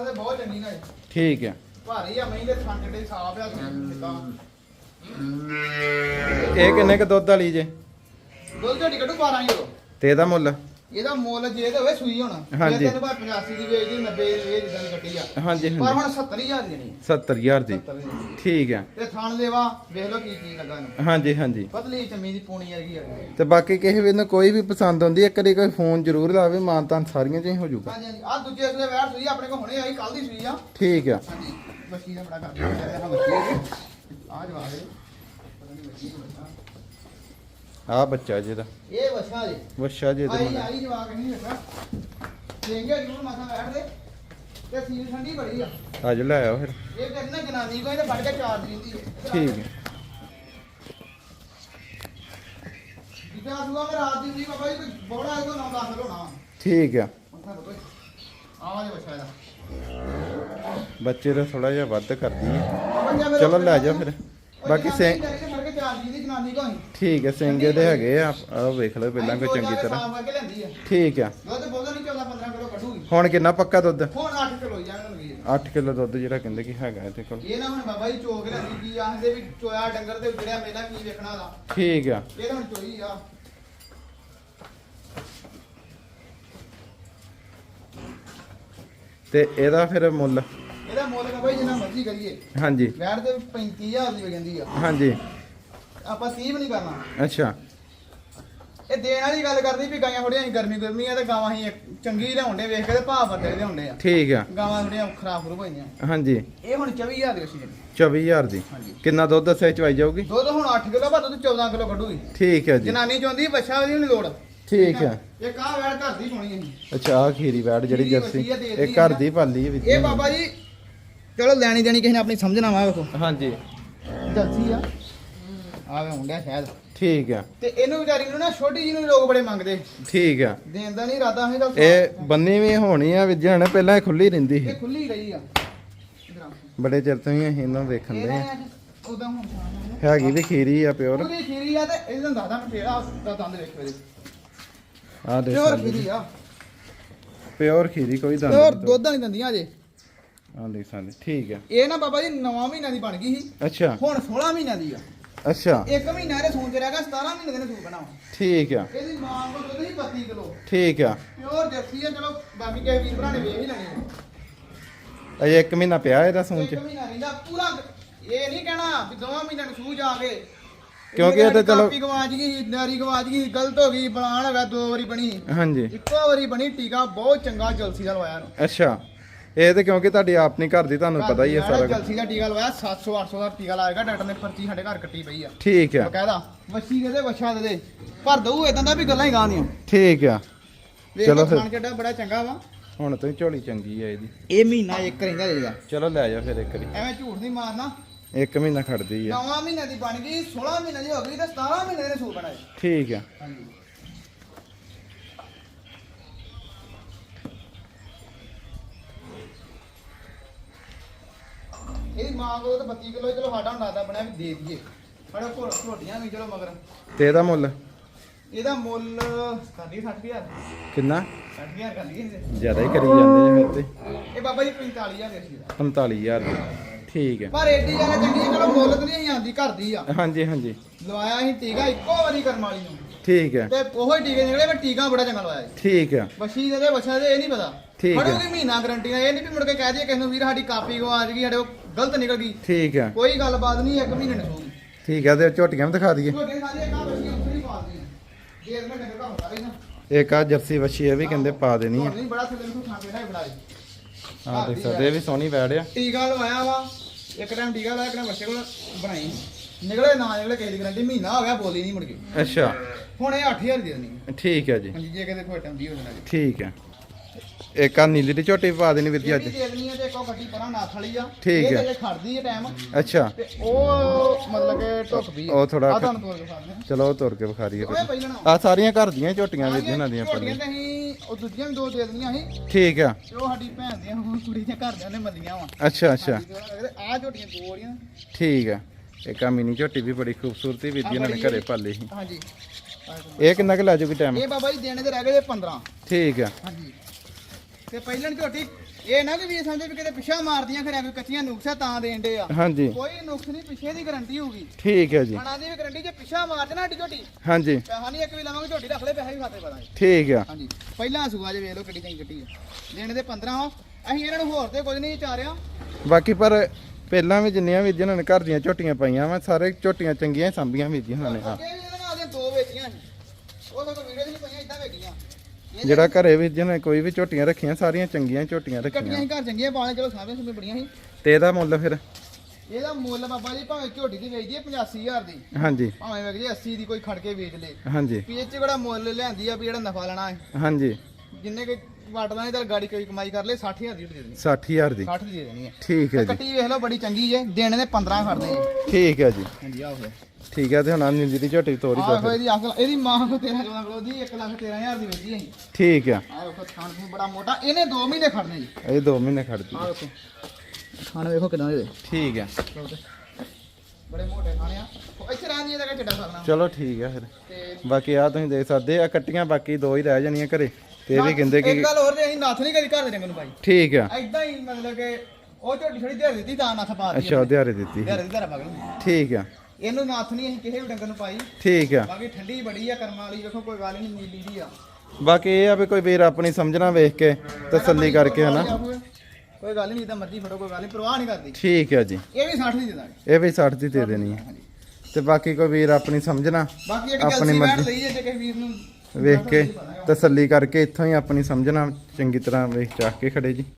ਘਰ ਖਾਸ ਦੇ ਬਹੁਤ ਚੰਗੀ ਨਾ ਇਹ। ਠੀਕ ਆ ਭਾਰੀ ਆ ਮਹੀਂ ਦੇ ਸਾਫ਼ ਆ ਸਿੱਧਾ। ਇਹ ਕਿੰਨੇ ਕ ਦੁੱਧ ਵਾਲੀ ਜੇ? ਦੁੱਧ ਝੋਟੀ ਕੱਢੂ 12 ਕਿਲੋ। ਤੇ ਇਹਦਾ ਮੁੱਲ? ਇਹਦਾ ਮੁੱਲ ਜੇ ਤੇ ਹੋਵੇ ਸੂਈ ਹੋਣਾ। ਹਾਂਜੀ। ਤੈਨੂੰ ਭਾਵੇਂ 85 ਦੀ ਵੇਚਦੀ 90 ਦੀ ਵੇਚ ਜਿੱਦਾਂ ਦੀ ਕੱਟੀ ਆ। ਹਾਂਜੀ ਪਰ ਹਾਂਜੀ ਹੁਣ 70000 ਦੀ ਦੇਣੀ 70000 ਦੀ। 70 ਦੀ। ਠੀਕ ਆ। ਤੇ ਥਣ ਦੇਵਾ ਵੇਖ ਲਓ ਕੀ ਕੀ ਲੱਗਾ ਇਹਨੂੰ। ਹਾਂਜੀ ਹਾਂਜੀ। ਪਤਲੀ ਚਮੀ ਦੀ ਪੂਣੀ ਵਰਗੀ ਆ। ਤੇ ਬਾਕੀ ਕਿਸੇ ਵੀ ਨੂੰ ਕੋਈ ਵੀ ਪਸੰਦ ਆਉਂਦੀ ਹੈ ਇੱਕ ਵਾਰੀ ਕੋਈ ਫੋਨ ਜ਼ਰੂਰ ਲਾਵੇ ਮਾਨਤਾਨ ਸਾਰੀਆਂ ਚ ਹੀ ਹੋ ਜਾਊਗਾ। ਹਾਂਜੀ ਹਾਂਜੀ। ਆ ਦੂਜੇ ਸੂਏ ਵੈਰ ਸੂਈ ਆਪਣੇ ਕੋਲ ਹੁਣੇ ਆਈ ਕੱਲ ਦੀ ਸੂਈ ਆ। ਠੀਕ ਆ। ਹਾਂਜੀ। ਮੱਛੀ ਦਾ ਬੜਾ ਕਰਦੇ। ਆ ਮੱਛੀ ਆ ਜਵਾ ਦੇ। ਪਤਾ ਨਹੀਂ ਮੱਛੀ ਦਾ ਬੱਚਾ। ਆ ਬੱਚਾ ਜਿਹਦਾ ਇਹ ਵਛਾ ਜੀ। ਵਛਾ ਜੇ ਆਈ ਦੇ ਆਈ ਜਵਾ ਕੇ ਨਹੀਂ ਰੱਖਾ ਦੇਂਗੇ ਜਰੂਰ ਮਾਥਾ ਬੈਠ ਦੇ। ਤੇ ਸੀਲ ਠੰਡੀ ਬੜੀ ਆ। ਅੱਜ ਲੈ ਆਓ ਫਿਰ। ਇਹ ਕਹਿੰਦੇ ਜਨਾਨੀ ਕੋਈ ਤੇ ਫੜ ਕੇ ਚਾਰ ਦਿੰਦੀ ਹੈ ਠੀਕ ਹੈ ਜਿੱਦਾਂ ਸੁਆ ਮੈਂ ਰਾਤ ਦੀ ਬਾਬਾ ਜੀ ਕੋਈ ਬੋੜਾ ਇਹੋ ਨਾ ਦੱਸ ਲੋਣਾ ਠੀਕ ਆ। ਆਵਾਜ਼ ਵਛਾ ਦਾ ਬੱਚੇ ਦਾ ਥੋੜਾ ਜਿਹਾ ਵੱਧ ਕਰਦੀ ਹੈ ਜੀ ਆ ਚਲੋ ਲੈ ਜਾਓ ਫਿਰ। ਬਾਕੀ ਸੇ ਜਨਾਨੀ ਕੋਈ। ਠੀਕ ਹੈ ਸਿੰਗੇ ਦੇ ਹੈਗੇ ਆ ਆ ਵੇਖ ਲਓ ਪਹਿਲਾਂ ਕੋਈ ਚੰਗੀ ਤਰ੍ਹਾਂ। ਸਾਫ਼ ਕਰਕੇ ਲੈਂਦੀ ਆ। ਠੀਕ ਆ। ਦੁੱਧ ਬੋਲਦਾ ਨਹੀਂ 14 15 ਕਿਲੋ ਕੱਢੂਗੀ। ਹੁਣ ਕਿੰਨਾ ਪੱਕਾ ਦੁੱਧ? ਹੁਣ 8 ਕਿਲੋ ਹੀ ਜਾਣ ਲੱਗੀ 8 ਕਿਲੋ ਦੁੱਧ ਜਿਹੜਾ ਕਹਿੰਦੇ ਕਿ ਹੈਗਾ ਇਹਦੇ ਕੋਲ। ਇਹ ਨਾ ਹੁਣ ਬਾਬਾ ਜੀ ਚੋਕ ਲੈਂਦੀ ਕੀ ਆਖਦੇ ਵੀ ਚੋਇਆ ਡੰਗਰ ਤੇ ਉਜੜਿਆ ਮੇਲਾ ਕੀ ਵੇਖਣਾ ਦਾ ਠੀਕ ਆ। ਇਹ ਤਾਂ ਹੁਣ ਚੋਈ ਆ। ਤੇ ਇਹਦਾ ਫਿਰ ਮੁੱਲ? ਇਹਦਾ ਮੁੱਲ ਬਾਬਾ ਜੀ ਜਿੰਨਾ ਮਰਜ਼ੀ ਕਰੀਏ। ਹਾਂਜੀ। ਵੈਟ ਤੇ 35000 ਦੀ ਜਾਂਦੀ ਆ। ਹਾਂਜੀ। ਆਪਾਂ 30 ਵੀ ਨਹੀਂ ਕਰਨਾ। ਅੱਛਾ। ਇਹ ਦੇਣ ਵਾਲੀ ਗੱਲ ਕਰਦੀ ਵੀ ਗਾਈਆਂ ਥੋੜੀਆਂ ਅਸੀਂ ਗਰਮੀ ਗਰਮੀ ਆ ਤੇ ਗਾਵਾਂ ਅਸੀਂ ਚੰਗੀ ਲਿਆਉਂਦੇ ਵੇਖ ਕੇ ਤੇ ਭਾਅ ਵੱਡੇ ਲਿਆਉਂਦੇ ਆ। ਠੀਕ ਆ। ਗਾਵਾਂ ਥੋੜੀਆਂ ਖਰਾਬ ਖਰੂ ਹੋਈਆਂ। ਹਾਂਜੀ। ਇਹ ਹੁਣ 24000 ਦੀ ਸੀ 24000 ਦੀ। ਹਾਂਜੀ। ਕਿੰਨਾ ਦੁੱਧ ਦੱਸਿਆ ਚਵਾਈ ਜਾਊਗੀ? ਦੁੱਧ ਹੁਣ 8 ਕਿਲੋ ਪਰ ਦੁੱਧ 14 ਕਿਲੋ ਕੱਢੂਗੀ। ਠੀਕ ਹੈ ਜੀ। ਜਨਾਨੀ ਚਾਹੁੰਦੀ ਬੱਚਾ ਦੀ ਨਹੀਂ ਲੋੜ। ਠੀਕ ਹੈ ਇਹ ਕਾਹ ਵੈੜ ਘਰ ਦੀ ਹੋਣੀ ਹੈ ਅੱਛਾ ਆ ਖੀਰੀ ਵੈੜ ਜਿਹੜੀ ਖੀਰੀ ਜਰਸੀ ਵਧੀਆ ਦੇ ਇਹ ਘਰ। ਦੀ ਪਾਲੀ ਹੈ ਇਹ ਬਾਬਾ ਜੀ ਚਲੋ ਲੈਣੀ ਦੇਣੀ ਕਿਸੇ ਨੇ ਆਪਣੀ ਸਮਝਣਾ ਵਾ ਵੇਖੋ। ਹਾਂਜੀ। ਜਲਸੀ ਆ। ਆਵੇ ਹੁੰਦਿਆ ਸ਼ਾਇਦ। ਠੀਕ ਆ। ਤੇ ਇਹਨੂੰ ਵਿਚਾਰੀ ਨੂੰ ਨਾ ਛੋਟੀ ਜੀ ਨੂੰ ਲੋਕ ਬੜੇ ਮੰਗਦੇ। ਠੀਕ ਆ। ਦੇਣ ਦਾ ਨਹੀਂ ਇਰਾਦਾ ਹੈ ਤਾਂ ਇਹ ਬੰਨੀ ਵੀ ਹੋਣੀ ਆ ਵਿਜਣ ਪਹਿਲਾਂ ਇਹ ਖੁੱਲੀ ਰਹਿੰਦੀ ਇਹ ਸੀ ਖੁੱਲੀ ਰਹੀ ਆ। ਆ। ਬੜੇ ਚਿਰ ਤੋਂ ਹੀ ਅਸੀਂ ਇਹਨੂੰ ਵੇਖਣ ਇਹ ਦੇ ਅੱਜ ਉਦਾਂ ਹੁਣ ਹੈਗੀ ਵੀ ਖੀਰੀ ਆ ਪਿਓਰ। ਪੂਰੀ ਖੀਰੀ ਆ ਤੇ ਇਹਨੂੰ ਦੱਸਦਾ ਮੈਂ ਤੇਰਾ ਦਾ ਦੰਦ ਵੇਖੋ ਇਹਦੇ ਆ ਦੇ ਪਿਓਰ ਖੀਰੀ ਆ। ਪਿਓਰ ਖੀਰੀ ਕੋਈ ਦੰਦ ਪਿਓਰ ਦੁੱਧ ਨਹੀਂ ਦਿੰਦੀਆਂ ਅਜੇ ਆ ਦੇਖ ਸਕਦੇ ਠੀਕ ਆ। ਇਹ ਨਾ ਬਾਬਾ ਜੀ 9 ਮਹੀਨਿਆਂ ਦੀ ਬਣ ਗਈ ਸੀ। ਅੱਛਾ। ਹੁਣ 16 ਮਹੀਨਿਆਂ ਦੀ ਆ। ਅੱਛਾ। ਇੱਕ ਮਹੀਨਾ ਇਹਦੇ ਸੂਣ ਚ ਰਹਿ ਗਿਆ 17 ਮਹੀਨੇ ਦੇ ਨੇ ਸੂਣ ਬਣਾਵਾ ਠੀਕ ਆ। ਇਹਦੀ ਮਾਂ ਕੋਲ ਦੁੱਧ ਸੀ 32 ਕਿਲੋ। ਠੀਕ ਆ। ਪਿਓਰ ਜਰਸੀ ਆ ਚਲੋ ਬਾਕੀ ਕਿਸੇ ਵੀਰ ਭਰਾ ਨੇ ਵੇਖ ਹੀ ਲੈਣੀ ਆ। ਅਜੇ 1 ਮਹੀਨਾ ਪਿਆ ਇਹਦਾ ਸੂਣ ਇੱਕ ਚ ਮਹੀਨਾ ਰਹਿੰਦਾ ਪੂਰਾ ਇਹ ਨਹੀਂ ਕਹਿਣਾ ਵੀ ਦੋਵਾਂ ਮਹੀਨਿਆਂ ਨੂੰ ਸੂਝ ਆ ਗਏ ਕਿਉਂਕਿ ਇਹ ਤਾਂ ਚਲੋ- ਕਾਪੀ ਗਵਾਚ ਗਈ ਨਾਰੀ ਗਵਾਚ ਗਈ ਗਲਤ ਹੋ ਗਈ ਬਲਾਨ ਹੋ ਗਿਆ ਦੋ ਵਾਰੀ ਬਣੀ। ਹਾਂਜੀ। ਇੱਕੋ ਵਾਰੀ ਬਣੀ ਟੀਕਾ ਬਹੁਤ ਚੰਗਾ ਜਲਸੀ ਦਾ ਲਵਾਇਆ ਇਹਨੂੰ। ਅੱਛਾ। ਇਹ ਤੇ ਕਿਉਂਕਿ ਤੁਹਾਡੀ ਆਪਣੀ ਘਰ ਦੀ ਤੁਹਾਨੂੰ ਪਤਾ ਹੀ ਹੈ ਸਾਰਾ ਕੁਝ। ਜਲਸੀ ਦਾ ਟੀਕਾ ਲਵਾਇਆ 700 800 ਦਾ ਟੀਕਾ ਲਾਏਗਾ ਡਾਕਟਰ ਨੇ ਪਰਚੀ ਸਾਡੇ ਘਰ ਕੱਟੀ ਪਈ ਆ। ਠੀਕ ਆ। ਬਕਾਇਦਾ ਵੱਛੀ ਦੇ ਵੱਛਾ ਦੇ ਦੇ? ਪਰ ਦਊ ਇਦਾਂ ਦਾ ਵੀ ਗੱਲਾਂ ਹੀ ਗਾਣੀਆਂ ਠੀਕ ਆ। ਚਲੋ ਫਿਰ। ਖਾਣ ਚੱਡਾ ਬੜਾ ਚੰਗਾ ਵਾ। ਹੁਣ ਤੁਸੀਂ ਝੋਲੀ ਚੰਗੀ ਆ ਇਹਦੀ। ਇਹ ਮਹੀਨਾ ਇੱਕ ਰਹਿੰਦਾ ਰਹੇਗਾ ਚਲੋ ਲੈ ਜਾ ਫਿਰ ਇੱਕ ਵਾਰੀ। ਐਵੇਂ ਝੂਠ ਨਹੀਂ ਮਾਰਨਾ। ਇੱਕ ਮਹੀਨਾ ਖੜਦੀ ਆ। ਨੌਵਾਂ ਮਹੀਨੇ ਦੀ ਬਣ ਗਈ 16 ਮਹੀਨੇ ਦੀ ਹੋ ਗਈ ਤੇ 17 ਮਹੀਨੇ ਦੇ ਸੂ ਬਣਾਏ। ਠੀਕ ਆ। ਹਾਂਜੀ। ਇਹਦੀ ਮਾਂ ਕੋਲ ਤਾਂ 32 ਕਿਲੋ ਚਲੋ ਸਾਡਾ ਹੁਣ ਲੱਗਦਾ ਬਣਿਆ ਵੀ ਦੇ ਦਈਏ। ਬੜਾ ਘੋੜ ਘੋਟੀਆਂ ਵੀ ਚਲੋ ਮਗਰ। ਤੇ ਇਹਦਾ ਮੁੱਲ? ਇਹਦਾ ਮੁੱਲ ਕਰਦੀ 60000 ਕਿੰਨਾ? 60000 ਕਰ ਲਈਏ ਜ਼ਿਆਦਾ ਹੀ ਕਰੀ ਜਾਂਦੇ ਨੇ ਫਿਰ ਤੇ। ਇਹ ਬਾਬਾ ਜੀ 45000 ਦੇ ਸੀ 45000 ਦੀ। ਠੀਕ ਹੈ। ਪਰ ਏਡੀ ਜ਼ਿਆਦਾ ਚੰਗੀ ਚਲੋ ਮੁੱਲ ਤਾਂ ਨਹੀਂ ਆਂਦੀ ਘਰ ਦੀ ਆ। ਹਾਂਜੀ ਹਾਂਜੀ। ਲਵਾਇਆ ਸੀ ਟੀਕਾ ਇੱਕੋ ਵਾਰੀ ਕਰਮ ਵਾਲੀ ਨੂੰ। ਠੀਕ ਹੈ। ਤੇ ਉਹੋ ਹੀ ਟੀਕੇ ਨਿਕਲੇ ਮੈਂ ਟੀਕਾ ਬੜਾ ਚੰਗਾ ਲਵਾਇਆ ਜੀ ਠੀਕ ਹੈ। ਵਸ਼ੀ ਦੇ ਦੇ ਵਛਾ ਦੇ ਇਹ ਨਹੀਂ ਪਤਾ। ਠੀਕ ਹੈ। ਮਹੀਨਾ ਗਰੰਟੀ ਨਾਲ ਇਹ ਨਹੀਂ ਵੀ ਮੁੜ ਕੇ ਕਹਿ ਦਈਏ ਕਿਸ ਨੂੰ ਵੀਰ ਸਾਡੀ ਕਾਪੀ ਗਵਾਚ ਗਈ ਸਾਡੇ ਗਲਤ ਨਿਕਲ ਗਈ। ਠੀਕ ਹੈ। ਕੋਈ ਗੱਲਬਾਤ ਨਹੀਂ ਇੱਕ ਮਹੀਨੇ ਨੂੰ ਹੋਊਗੀ ਠੀਕ ਹੈ ਤੇ ਝੋਟੀਆਂ ਵੀ ਦਿਖਾ ਦਈਏ। ਤੁਹਾਡੇ ਨਾਲ ਇਹ ਕਾ ਵਸ਼ੀ ਉੱਥੇ ਪਾ ਦੀ ਜੇਰ ਮੈਂ ਕਹਿੰਦਾ ਹੁੰਦਾ ਰਹੀ ਨਾ। ਇੱਕ ਆ ਜਰਸੀ ਵੱਛੀ ਇਹ ਵੀ ਕਹਿੰਦੇ ਪਾ ਦੇਣੀ ਆ ਨਹੀਂ ਬੜਾ ਥੱਲੇ ਨੂੰ ਖਾਂ ਕੇ ਨਾ ਬਣਾਈ ਆ ਦੇਖ ਸਕਦੇ ਇਹ ਵੀ ਸੋਹਣੀ ਵੈੜ ਆ। ਟੀਕਾ ਲਵਾਇਆ ਵਾ। ਇੱਕ ਟਾਈਮ ਟੀਕਾ ਲਾਇਆ ਇੱਕ ਟਾਈਮ ਬੱਚੇ ਕੋਲ ਬਣਾਈ। ਨਿਕਲੇ ਨਾ ਨਿਕਲੇ ਕਿਸੇ ਦੀ ਗਰੰਟੀ ਮਹੀਨਾ ਹੋ ਗਿਆ ਬੋਲੀ ਨਹੀਂ ਮੁੜ ਕੇ। ਅੱਛਾ। ਹੁਣ ਇਹ 8000 ਦੀ ਦੇਣੀ। ਠੀਕ ਹੈ ਜੀ। ਹਾਂਜੀ ਜੇ ਕਿਤੇ ਕੋਈ ਟਾਈਮ ਦੀ ਹੋ ਜਾਣਾ ਜੀ। ਠੀਕ ਹੈ। ਇੱਕ ਆ ਨੀਲੀ ਦੀ ਝੋਟੀ ਪਾ ਦੇਣੀ ਵੀਰ ਜੀ ਅੱਜ। ਦੇ ਦੇਣੀ ਹੈ ਤੇ ਇੱਕ ਉਹ ਗੱਡੀ ਪਰਾਂ ਨਾਥ ਵਾਲੀ ਆ। ਠੀਕ ਇਹ ਹੈ। ਤੇ ਖੜਦੀ ਹੈ ਟਾਈਮ ਅੱਛਾ। ਤੇ ਉਹ ਮਤਲਬ ਕਿ ਵੀ ਉਹ ਥੋੜ੍ਹਾ ਆ ਤੁਹਾਨੂੰ ਤੋੜ ਕੇ ਖਾਣੇ ਚਲੋ ਤੁਰ ਕੇ ਵਿਖਾ ਦਈਏ ਓਏ ਫਿਰ। ਆ ਸਾਰੀਆਂ ਘਰ ਦੀਆਂ ਝੋਟੀਆਂ ਵੀਰ ਜੀ ਇਹਨਾਂ ਦੀਆਂ ਝੋਟੀਆਂ ਪੱਲੇ ਤੇ ਅਸੀਂ ਉਹ ਦੂਜੀਆਂ ਵੀ ਦੋ ਦੇ ਸੀ। ਠੀਕ ਆ। ਤੇ ਉਹ ਸਾਡੀ ਭੈਣ ਦੀਆਂ ਉਹ ਕੁੜੀ ਦੀਆਂ ਘਰਦਿਆਂ ਨੇ ਮੱਲੀਆਂ ਵਾ। ਅੱਛਾ ਅੱਛਾ। ਆ ਝੋਟੀਆਂ ਦੋ ਵਾਲੀਆਂ। ਠੀਕ ਆ। ਇੱਕ ਆ ਮਿਨੀ ਝੋਟੀ ਵੀ ਬੜੀ ਖੂਬਸੂਰਤੀ ਵੀਰ ਜੀ ਇਹਨਾਂ ਨੇ ਘਰੇ ਪਾਲੀ ਸੀ। ਹਾਂਜੀ। ਇਹ ਕਿੰਨਾ ਕੁ ਲੈ ਜੂਗੀ ਟਾਈਮ ਇਹ ਬਾਬਾ ਜੀ ਦੇਣੇ ਤੇ ਰਹਿ ਗਏ ਜੇ 15 ਠੀਕ ਆ। ਹਾਂਜੀ। ਤੇ ਪਹਿਲਾਂ ਝੋਟੀ ਇਹ ਨਾ ਕਿ ਵੀ ਸਮਝੇ ਵੀ ਕਿਤੇ ਪਿੱਛਾ ਮਾਰਦੀਆਂ ਖਰਿਆ ਕੋਈ ਕੱਚੀਆਂ ਨੁਕਸਾ ਤਾਂ ਦੇਣ ਦੇ ਆ। ਹਾਂਜੀ। ਕੋਈ ਨੁਕਸ ਨਹੀਂ ਪਿੱਛੇ ਦੀ ਗਾਰੰਟੀ ਹੋਊਗੀ। ਠੀਕ ਹੈ ਜੀ। ਖਾਣਾ ਦੀ ਵੀ ਗਾਰੰਟੀ ਜੇ ਪਿੱਛਾ ਮਾਰ ਦੇਣਾ ਸਾਡੀ ਝੋਟੀ ਹਾਂਜੀ। ਪੈਸਾ ਨਹੀਂ ਇੱਕ ਵੀ ਲਵਾਂਗੇ ਝੋਟੀ ਰੱਖ ਲੈ ਪੈਸਾ ਵੀ ਖਾਤੇ ਪਤਾ ਠੀਕ ਆ। ਹਾਂਜੀ। ਪਹਿਲਾਂ ਸੂਆ ਜੇ ਵੇਖ ਲਓ ਕਿੱਡੀ ਚੰਗੀ ਕੱਟੀ ਆ। ਦੇਣੇ ਦੇ 15 ਆ ਅਸੀਂ ਇਹਨਾਂ ਨੂੰ ਹੋਰ ਤੇ ਕੁਝ ਨਹੀਂ ਚਾਰਿਆ। ਬਾਕੀ ਪਰ ਪਹਿਲਾਂ ਵੀ ਜਿੰਨੀਆਂ ਵੀਰ ਜੀ ਇਹਨਾਂ ਨੇ ਘਰ ਦੀਆਂ ਝੋਟੀਆਂ ਪਾਈਆਂ ਵਾ ਸਾਰੇ ਝੋਟੀਆਂ ਚੰਗੀਆਂ ਹੀ ਸਾਂਭੀਆਂ ਨੇ। ਵੀ ਦੀਆਂ ਦੋ ਵੇਚੀਆਂ ਸੀ। ਉਹ ਤਾਂ ਵੀਡੀਓ ਨਹੀਂ ਪਈਆਂ ਇਦਾਂ ਵੇਚੀਆਂ। ਜਿਹੜਾ ਘਰੇ ਵੀਰ ਜੀ ਨੇ ਕੋਈ ਵੀ ਝੋਟੀਆਂ ਰੱਖੀਆਂ ਸਾਰੀਆਂ ਚੰਗੀਆਂ ਝੋਟੀਆਂ ਕੱਟੀਆਂ ਰੱਖੀਆਂ ਸੀ ਘਰ ਚੰਗੀਆਂ ਪਾਲੇ ਚਲੋ ਸਾਹਮਣੇ ਸੁਮੇ ਬੜੀਆਂ ਸੀ ਤੇ ਇਹਦਾ ਮੁੱਲ ਫਿਰ? ਇਹਦਾ ਮੁੱਲ ਬਾਬਾ ਜੀ ਭਾਵੇਂ ਝੋਟੀ ਦੀ ਵੇਚਦੀ ਹੈ 85000 ਦੀ। ਹਾਂਜੀ। ਭਾਵੇਂ ਵੇਚ ਜੇ 80 ਦੀ ਕੋਈ ਖੜ ਕੇ ਵੇਚ ਲੇ। ਹਾਂਜੀ। ਵੀ ਇਹ ਚ ਕਿਹੜਾ ਮੁੱਲ ਲਿਆਂਦੀ ਆ ਵੀ ਜਿਹੜਾ ਨਫਾ ਲੈਣਾ ਹੈ। ਹਾਂਜੀ। ਜਿੰਨੇ ਕਿ ਵਟਦਾ ਨਹੀਂ ਤਾਂ ਗਾੜੀ ਕੋਈ ਕਮਾਈ ਕਰ ਲੇ 60000 ਦੀ ਦੇ ਦੇਣੀ 60000 ਦੀ। 60 ਦੀ ਦੇ ਦੇਣੀ ਹੈ। ਠੀਕ ਹੈ ਜੀ। ਕੱਟੀ ਵੇਖ ਲਓ ਬੜੀ ਚੰਗੀ ਜੇ। ਦੇਣੇ ਨੇ 15 ਖੜਦੇ ਜੀ ਠੀਕ ਹੈ ਜੀ। ਹਾਂਜੀ ਆਹ ਹੋਇਆ ਠੀਕ ਹੈ ਤੇ ਹੁਣ ਆ ਨੀਲੀ ਦੀ ਝੋਟੀ ਤੋਰੀ ਆਹ ਦੋ ਇਹਦੀ ਅਕਲ ਇਹਦੀ ਮਾਂ ਕੋ 13 14 ਕਿਲੋ ਦੀ 1 ਲੱਖ 13000 ਦੀ ਵੇਚੀ ਅਸੀਂ। ਠੀਕ ਆ ਆਹ ਵੇਖੋ ਥਾਣ ਥੂਣ ਬੜਾ ਮੋਟਾ। ਇਹਨੇ 2 ਮਹੀਨੇ ਖੜਨੇ ਜੀ। ਇਹ 2 ਮਹੀਨੇ ਖੜਦੀ ਆਹ ਵੇਖੋ। ਥਾਣ ਵੇਖੋ ਕਿਦਾਂ ਦੇ। ਠੀਕ ਆ ਬੜੇ ਮੋਟੇ ਥਾਣੇ ਆ। ਉਹ ਇੱਥੇ ਰਹਿੰਦੀ ਇਹਦਾ ਕਿੱਡਾ ਕਰਨਾ ਚਲੋ ਠੀਕ ਆ ਫਿਰ। ਬਾਕੀ ਆ ਤੁਸੀਂ ਦੇਖ ਸਕਦੇ ਆ ਕੱਟੀਆਂ ਬਾਕੀ ਦੋ ਹੀ ਰਹਿ ਜਾਣੀਆਂ ਘਰੇ। ਇਹ ਵੀ ਕਹਿੰਦੇ ਇੱਕ ਕਿ ਗੱਲ ਹੋਰ ਜੇ ਅਸੀਂ ਨੱਥ ਨਹੀਂ ਕਦੀ ਘਰ ਦੇ ਡੰਗਰ ਨੂੰ ਪਾਈ ਠੀਕ ਆ। ਐਦਾਂ ਹੀ ਮਤਲਬ ਕਿ ਉਹ ਝੋਟੀ ਛੋੜੀ ਦੇ ਦਿੱਤੀ ਤਾਂ ਨੱਥ ਪਾ ਦਿੱਤੀ ਅੱਛਾ ਦਿਹਾਰੇ ਦਿੱਤੀ। ਦੇ ਦਿੱਤੀ ਧਾਰਾ ਪਾ ਗਈ ਠੀਕ ਆ। ਇਹਨੂੰ ਨੱਥ ਨਹੀਂ ਅਸੀਂ ਕਿਸੇ ਵੀ ਡੰਗਰ ਨੂੰ ਪਾਈ। ਠੀਕ ਆ। ਬਾਕੀ ਠੰਡੀ ਬੜੀ ਆ ਕਰਮਾਂ ਵਾਲੀ ਵੇਖੋ ਕੋਈ ਗੱਲ ਨਹੀਂ ਨੀਲੀ ਦੀ ਆ। ਬਾਕੀ ਇਹ ਆ ਵੀ ਕੋਈ ਵੀਰ ਆਪਣੀ ਸਮਝਣਾ ਵੇਖ ਕੇ ਤਸੱਲੀ ਕਰਕੇ ਹਨਾ। ਕੋਈ ਗੱਲ ਨਹੀਂ ਇਦਾਂ ਮਰਜ਼ੀ ਫੜੋ ਕੋਈ ਗੱਲ ਨਹੀਂ ਪਰਵਾਹ ਨਹੀਂ ਕਰਦੀ। ਠੀਕ ਆ ਜੀ। ਇਹ ਵੀ 60 ਦੀ ਦੇ ਦਾਂਗੇ। ਇਹ ਵੀ 60 ਦੀ ਦੇ ਦੇਣੀ ਹੈ ਤੇ ਬਾਕੀ ਕੋਈ ਵੀਰ ਆਪਣੀ ਸਮਝਣਾ ਬਾਕੀ ਇੱਕ ਆਪਣੀ ਮਰਜ਼ੀ। ਲਈ ਜੇ ਕਿਸੇ ਵੀਰ ਨੂੰ ਵੇਖ ਕੇ ਤਸੱਲੀ ਕਰਕੇ ਇੱਥੋਂ ਹੀ ਆਪਣੀ ਸਮਝਣਾ ਚੰਗੀ ਤਰ੍ਹਾਂ ਵੇਖ ਚਾਹ ਕੇ ਖੜੇ ਜੀ।